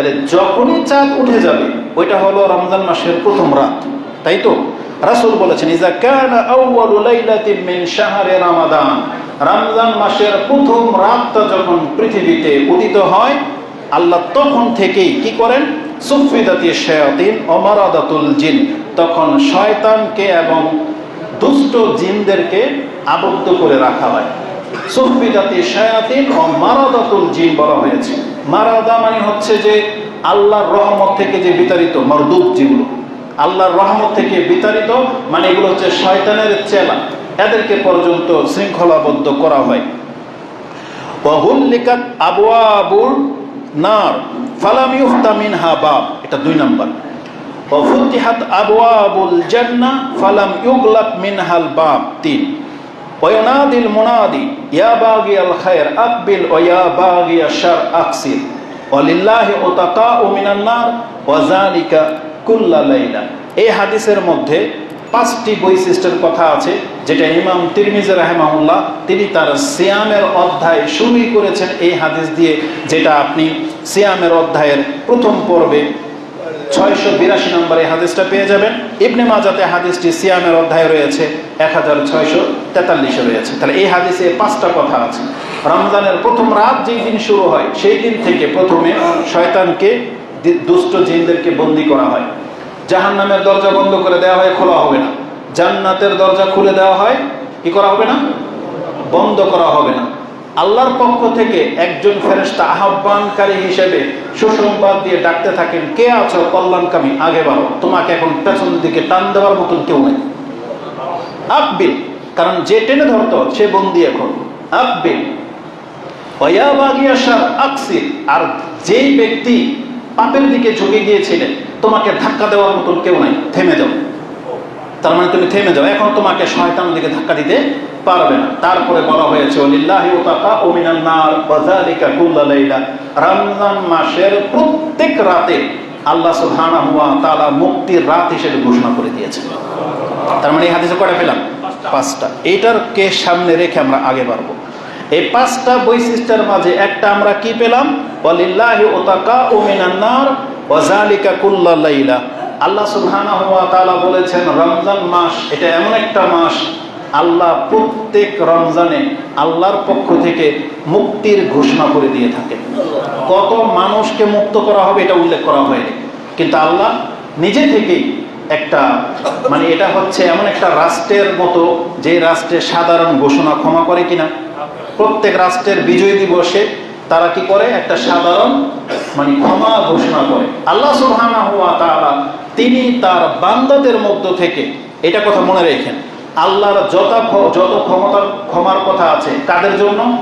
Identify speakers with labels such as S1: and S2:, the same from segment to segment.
S1: তাহলে যখনই চাঁদ উঠে যাবে, ওইটা হলো রমজান মাসের প্রথম রাত, তাই তো? রাসূল বলেছেন, ইজা কানা আউয়ালু লাইলাতিন মিন শাহরি রমাদান রমজান মাসের প্রথম রাতটা যখন পৃথিবীতে উদিত হয়, আল্লাহ তখন থেকেই কি করেন? সুফিদাতি শায়াতিন অমারাদাতুল জিন, তখন শয়তানকে এবং দুষ্ট জিনদেরকে আবদ্ধ করে রাখা হয়। সুফিদাতি শায়াতিন ও মারাদাতুল জিন বলা হয়েছে। মারাদা মানে হচ্ছে যে আল্লাহর রহমত থেকে যে বিতাড়িত মরদুব যেগুলো। আল্লাহর রহমত থেকে বিতাড়িত মানে এগুলো হচ্ছে শয়তানের চেলা। এদেরকে পর্যন্ত শৃঙ্খলাবদ্ধ করা হয়। ওয়াহুল্লিকাত আবওয়াবুর নার, ফালাম ইউফতা মিনহা বাব। এটা দুই নাম্বার। ওয়াফুতিহাত আবওয়াবুল জান্নাহ, ফালাম ইউগলাক মিনহাল বাব। তিন। ওয়ানাদিল মুনাদি ইয়া বাগিয়াল খায়র আকবিল ওয়া ইয়া বাগিয়া শার আকসির ওয়ালিল্লাহি উতাকাউ মিনান নার ওয়া যালিকা কুল্লা লাইলা এই হাদিসের মধ্যে পাঁচটি বৈশিষ্ট্যের কথা আছে, যেটা ইমাম তিরমিজ রাহেমাহুল্লাহ, তিনি তার সিয়ামের অধ্যায় শুরুই করেছেন এই হাদিস দিয়ে, যেটা আপনি সিয়ামের অধ্যায়ের প্রথম পর্বে ছয়শো বিরাশি নম্বরে হাদিসটা পেয়ে যাবেন। ইবনে মাজাতে হাদিসটি সিয়ামের অধ্যায় রয়েছে, এক হাজার ছয়শো তেতাল্লিশে রয়েছে। তাহলে এই হাদিসে পাঁচটা কথা আছে। রমজানের প্রথম রাত যেই দিন শুরু হয়, সেই দিন থেকে প্রথমে শয়তানকে দুষ্ট জিনদেরকে বন্দি করা হয়। জাহান নামের দরজা বন্ধ করে দেওয়া হয়, খোলা হবে না। জান্নাতের দরজা খুলে দেওয়া হয়, কি করা হবে না? বন্ধ করা হবে না। আল্লাহর পক্ষ থেকে একজন ফেরেস্তা আহ্বানকারী হিসেবে সুসংবাদ দিয়ে ডাকতে থাকেন, কে আছো কল্যাণকামী আগে বাড়ো তোমাকে এখন পেছন দিকে টান দেওয়ার মতন কেউ নেই। আকবিল কারণ যে টেনে ধরতো, সে বন্দি এখন। আকসির আর যেই ব্যক্তি পাপের দিকে ঝুঁকে গিয়েছিলেন, তোমাকে ধাক্কা দেওয়ার মতন কেউ নাই। থেমে যাও। তার মানে তুমি থেমে যাও। এখন তোমাকে শয়তান দিকে ধাক্কা দিতে পারবে না। তারপরে বলা হয়েছে ওলিল্লাহি ওতাকা ও মিনান নার ওয়াযালিকা কুল্লা লাইলা। রমজান মাসের প্রত্যেক রাতে আল্লাহ সুবহানাহু ওয়া তাআলা মুক্তির রাত হিসেবে ঘোষণা করে দিয়েছেন। তার মানে এই হাদিসে কয়টা পেলাম? পাঁচটা। এইটার কে সামনে রেখে আমরা আগে বাড়বো। এই পাঁচটা বৈশিষ্ট্যের মাঝে একটা আমরা কি পেলাম? ওয়ালিল্লাহি ওতাকা ও মিনান নার ওয়াযালিকা কুল্লা লাইলা। আল্লাহ সুবহানাহু ওয়া তাআলা বলেছেন, রমজান মাস, এটা এমন একটা মাস, আল্লাহ প্রত্যেক রমজানে আল্লাহর পক্ষ থেকে মুক্তির ঘোষণা করে দিয়ে থাকে। কত মানুষকে মুক্ত করা হবে এটা উল্লেখ করা হয়নি। কিন্তু আল্লাহ নিজে থেকেই একটা মানে এটা হচ্ছে এমন একটা রাষ্ট্রের মতো যে রাষ্ট্রে সাধারণ ঘোষণা ক্ষমা করে কিনা। প্রত্যেক রাষ্ট্রের বিজয় দিবসে তারা কি করে? একটা সাধারণ মানে ক্ষমা ঘোষণা করে। আল্লাহ সুবহানাহু ওয়া তাআলা তিনি তার বান্দাদের মধ্য থেকে এটা কথা মনে রেখেন। আল্লাহর যত যত ক্ষমতা, ক্ষমার কথা আছে, কাদের জন্য?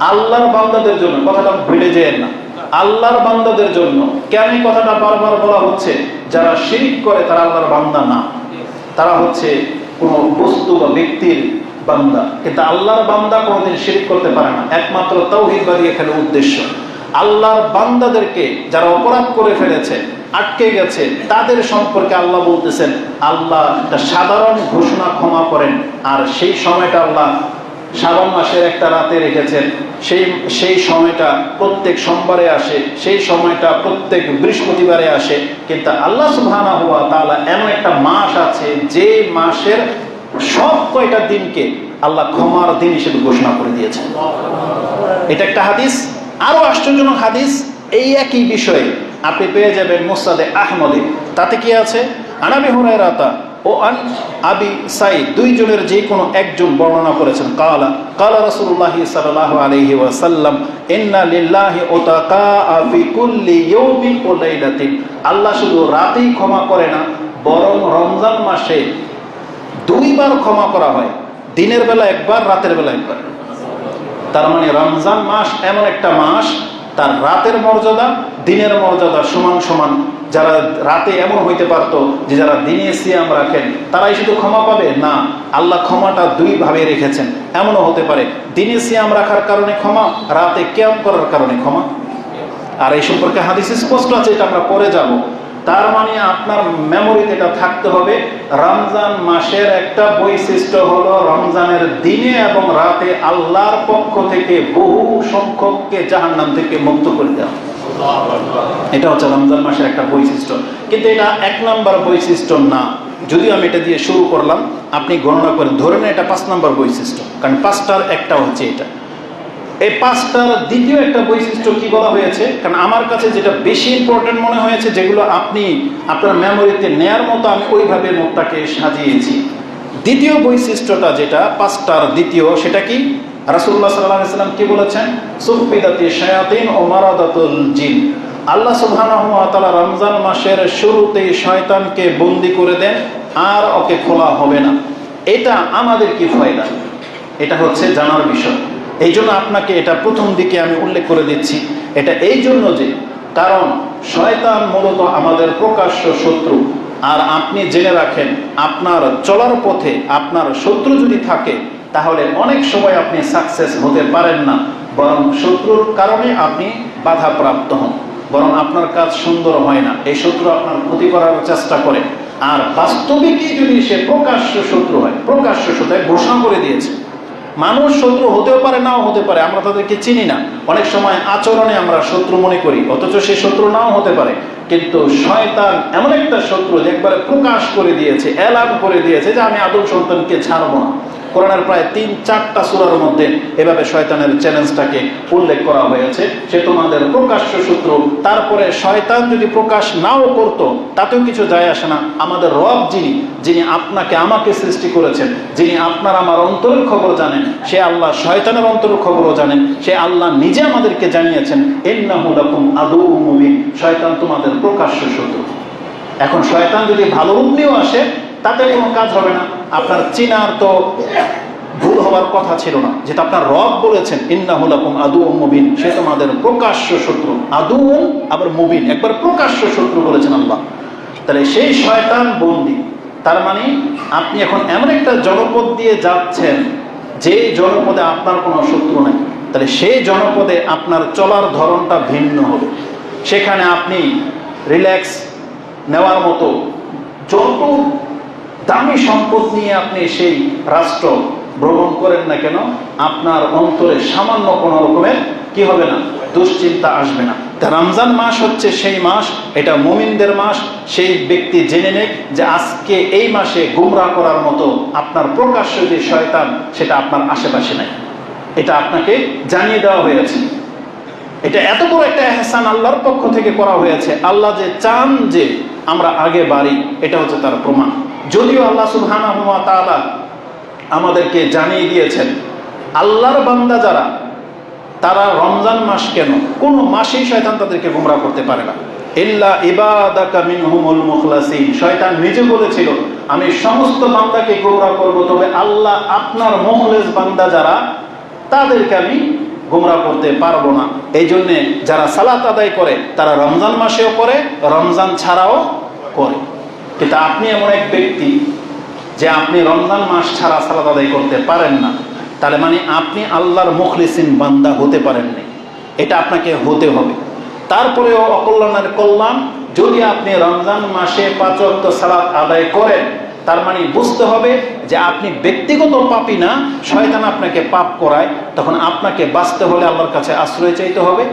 S1: আল্লাহর বান্দাদের জন্য। কথাটা ভুলে যেন না। আল্লাহর বান্দাদের জন্য। কেন কথাটা বারবার বলা হচ্ছে? যারা শিরিক করে, তারা আল্লাহর বান্দা না। তারা হচ্ছে কোনো বস্তু বা ব্যক্তির বান্দা। কিন্তু আল্লাহর বান্দা কোনোদিন শিরিক করতে পারে না। একমাত্র তৌহিদবাদী এখানে উদ্দেশ্য। আল্লাহর বান্দাদেরকে যারা অপরাধ করে ফেলেছে আটকে গেছে। তাদের সম্পর্কে আল্লাহ বলতেছেন, আল্লাহ একটা সাধারণ ঘোষণা ক্ষমা করেন। আর সেই সময়টা আল্লাহ শ্রাবণ মাসের একটা রাতে রেখেছেন। সেই সেই সময়টা প্রত্যেক সোমবারে আসে, সেই সময়টা প্রত্যেক বৃহস্পতিবারে আসে। কিন্তু আল্লাহ সুবহানাহু হুয়া তাআলা এমন একটা মাস আছে, যে মাসের সব কয়টা দিনকে আল্লাহ ক্ষমার দিন হিসেবে ঘোষণা করে দিয়েছেন। এটা একটা হাদিস। আরও আশ্চর্যজনক হাদিস, এই একই বিষয়ে আপনি পেয়ে যাবেন মুসাদে আহমদে। তাতে কি আছে? আনাবি হুরায়রাতা ও আন আবি সাইদ দুইজনের যে কোনো একজন বর্ণনা করেছেন। কালা কালা রাসূলুল্লাহি সাল্লাল্লাহু আলাইহি ওয়াসাল্লাম, ইন্না লিল্লাহি উতাকা ফি কুল্লি ওয়া লাইলাতিন। আল্লাহ শুধু রাতেই ক্ষমা করে না, বরং রমজান মাসে দুইবার ক্ষমা করা হয়। দিনের বেলা একবার, রাতের বেলা একবার। তার মানে রমজান মাস এমন একটা মাস, তার রাতের মর্যাদা দিনের মর্যাদা সমান সমান যারা রাতে এমন হইতে পারতো যে যারা দিনে সিয়াম রাখেন, তারাই শুধু ক্ষমা পাবে? না, আল্লাহ ক্ষমাটা দুই ভাবে রেখেছেন। এমনও হতে পারে, দিনে সিয়াম রাখার কারণে ক্ষমা, রাতে ক্যাম করার কারণে ক্ষমা। আর এই সম্পর্কে হাদিস স্পষ্ট আছে, এটা আমরা পরে যাব। তার মানে আপনার মেমোরিতে এটা থাকতে হবে, রমজান মাসের একটা বৈশিষ্ট্য হলো রমজানের দিনে এবং রাতে আল্লাহর পক্ষ থেকে বহু সংখ্যককে জাহান্নাম থেকে মুক্ত করে দেওয়া। এটা হচ্ছে রমজান মাসের একটা বৈশিষ্ট্য। কিন্তু এটা এক নাম্বার বৈশিষ্ট্য না। যদিও আমি এটা দিয়ে শুরু করলাম, আপনি গণনা করেন ধরে নেন এটা পাঁচ নাম্বার বৈশিষ্ট্য। কারণ পাঁচটার একটা হচ্ছে এটা। এই পাঁচটার দ্বিতীয় একটা বৈশিষ্ট্য কি বলা হয়েছে? কারণ আমার কাছে যেটা বেশি ইম্পর্টেন্ট মনে হয়েছে, যেগুলো আপনি আপনার মেমোরিতে নেয়ার মতো আমি ওইভাবে নোটটাকে সাজিয়েছি। দ্বিতীয় বৈশিষ্ট্যটা যেটা, পাঁচটার দ্বিতীয়, সেটা কি? রাসুল্লাহ সাল্লাহ সাল্লাম কি বলেছেন? সুফিদাতি শায়াতিন ও মারাদাতুল জিন। আল্লাহ সুবহানাহু ওয়া তাআলা রমজান মাসের শুরুতেই শয়তানকে বন্দি করে দেন, আর ওকে খোলা হবে না। এটা আমাদের কি ফায়দা? এটা হচ্ছে জানার বিষয়। এই জন্য আপনাকে এটা প্রথম দিকে আমি উল্লেখ করে দিচ্ছি। এটা এই জন্য যে, কারণ শয়তান মূলত আমাদের প্রকাশ্য শত্রু। আর আপনি জেনে রাখেন, আপনার চলার পথে আপনার শত্রু যদি থাকে তাহলে অনেক সময় আপনি সাকসেস হতে পারেন না। বরং শত্রুর কারণে আপনি বাধাপ্রাপ্ত হন। বরং আপনার কাজ সুন্দর হয় না। এই শত্রু আপনার ক্ষতি করার চেষ্টা করে। আর বাস্তবিকই যদি সে প্রকাশ্য শত্রু হয়, প্রকাশ্য শত্রু ঘোষণা করে দিয়েছে। মানুষ শত্রু হতেও পারে, নাও হতে পারে, আমরা তাদেরকে চিনি না। অনেক সময় আচরণে আমরা শত্রু মনে করি, অথচ সে শত্রু নাও হতে পারে। কিন্তু শয়তান এমন একটা শত্রু যে একবারে প্রকাশ করে দিয়েছে, এলান করে দিয়েছে যে আমি আদম সন্তানকে ছাড়বো না। কোরআনের প্রায় তিন চারটা সুরার মধ্যে এভাবে শয়তানের চ্যালেঞ্জটাকে উল্লেখ করা হয়েছে। সে তোমাদের প্রকাশ্য শত্রু, তারপরে শয়তান যদি প্রকাশ নাও করত, তাতেও কিছু যায় আসে না। আমাদের রব যিনি যিনি আপনাকে আমাকে সৃষ্টি করেছেন, যিনি আপনার আমার অন্তরের খবর জানেন, সে আল্লাহ শয়তানের অন্তরের খবরও জানেন, সে আল্লাহ নিজে আমাদেরকে জানিয়েছেন এন্নাহুলাকুম আদৌ মুবিন। শয়তান তোমাদের প্রকাশ্য শত্রু। এখন শয়তান যদি ভালো নিয়েও আসে তাতে কোনো কাজ হবে না। আপনার চিনার তো ভুল হওয়ার কথা ছিল না। যেটা আপনার রব বলেছেন ইন্নাহুলাকুম আদু ও মুবিন। সে তোমাদের প্রকাশ্য শত্রু। আদু আবার মুবিন। একবার প্রকাশ্য শত্রু বলেছেন আল্লাহ। তাহলে সেই শয়তান বন্দি। তার মানে আপনি এখন এমন একটা জনপদ দিয়ে যাচ্ছেন যে জনপদে আপনার কোনো শত্রু নাই। তাহলে সেই জনপদে আপনার চলার ধরনটা ভিন্ন হবে। সেখানে আপনি রিল্যাক্স নেওয়ার মতো যত দামি সম্পদ নিয়ে আপনি সেই রাষ্ট্র ভ্রমণ করেন না কেন? আপনার অন্তরে সামান্য কোনো রকমের কি হবে না? দুশ্চিন্তা আসবে না। তা রমজান মাস হচ্ছে সেই মাস, এটা মুমিনদের মাস। সেই ব্যক্তি জেনে নেক যে আজকে এই মাসে গুমরা করার মতো আপনার প্রকাশ্য যে শয়তান, সেটা আপনার আশেপাশে নাই। এটা আপনাকে জানিয়ে দেওয়া হয়েছে। এটা এত বড় একটা এহসান আল্লাহর পক্ষ থেকে করা হয়েছে। আল্লাহ যে চান যে আমরা আগে বাড়ি, এটা হচ্ছে তার প্রমাণ। যদিও আল্লাহ তাআলা আমাদেরকে জানিয়ে দিয়েছেন, আল্লাহর বান্দা যারা, তারা রমজান মাস কেন? কোন মাসেই শয়তান তাদেরকে গুমরা করতে পারে না। ইল্লা ইবাদাকা মিনহুমুল মুখলাসিন। শয়তান নিজে বলেছিল, আমি সমস্ত বান্দাকে গোমরা করব, তবে আল্লাহ আপনার মুখলেস বান্দা যারা, তাদেরকে আমি গোমরা করতে পারব না। এই জন্যে যারা সালাত আদায় করে, তারা রমজান মাসেও করে, রমজান ছাড়াও করে। কিন্তু আপনি এমন এক ব্যক্তি যে আপনি রমজান মাস ছাড়া সালাদ আদায় করতে পারেন না। তাহলে মানে আপনি আল্লাহর মুখলিসিন বান্দা হতে পারেননি। এটা আপনাকে হতে হবে। তারপরেও অকল্যাণের কল্যাণ, যদি আপনি রমজান মাসে পাঁচক্ত সালাদ আদায় করেন, তার মানে বুঝতে হবে যে আপনি ব্যক্তিগত পাপি না, শয়তান আপনাকে পাপ করায়, তখন আপনাকে বাঁচতে হলে আল্লাহর কাছে আশ্রয় চাইতে হবে।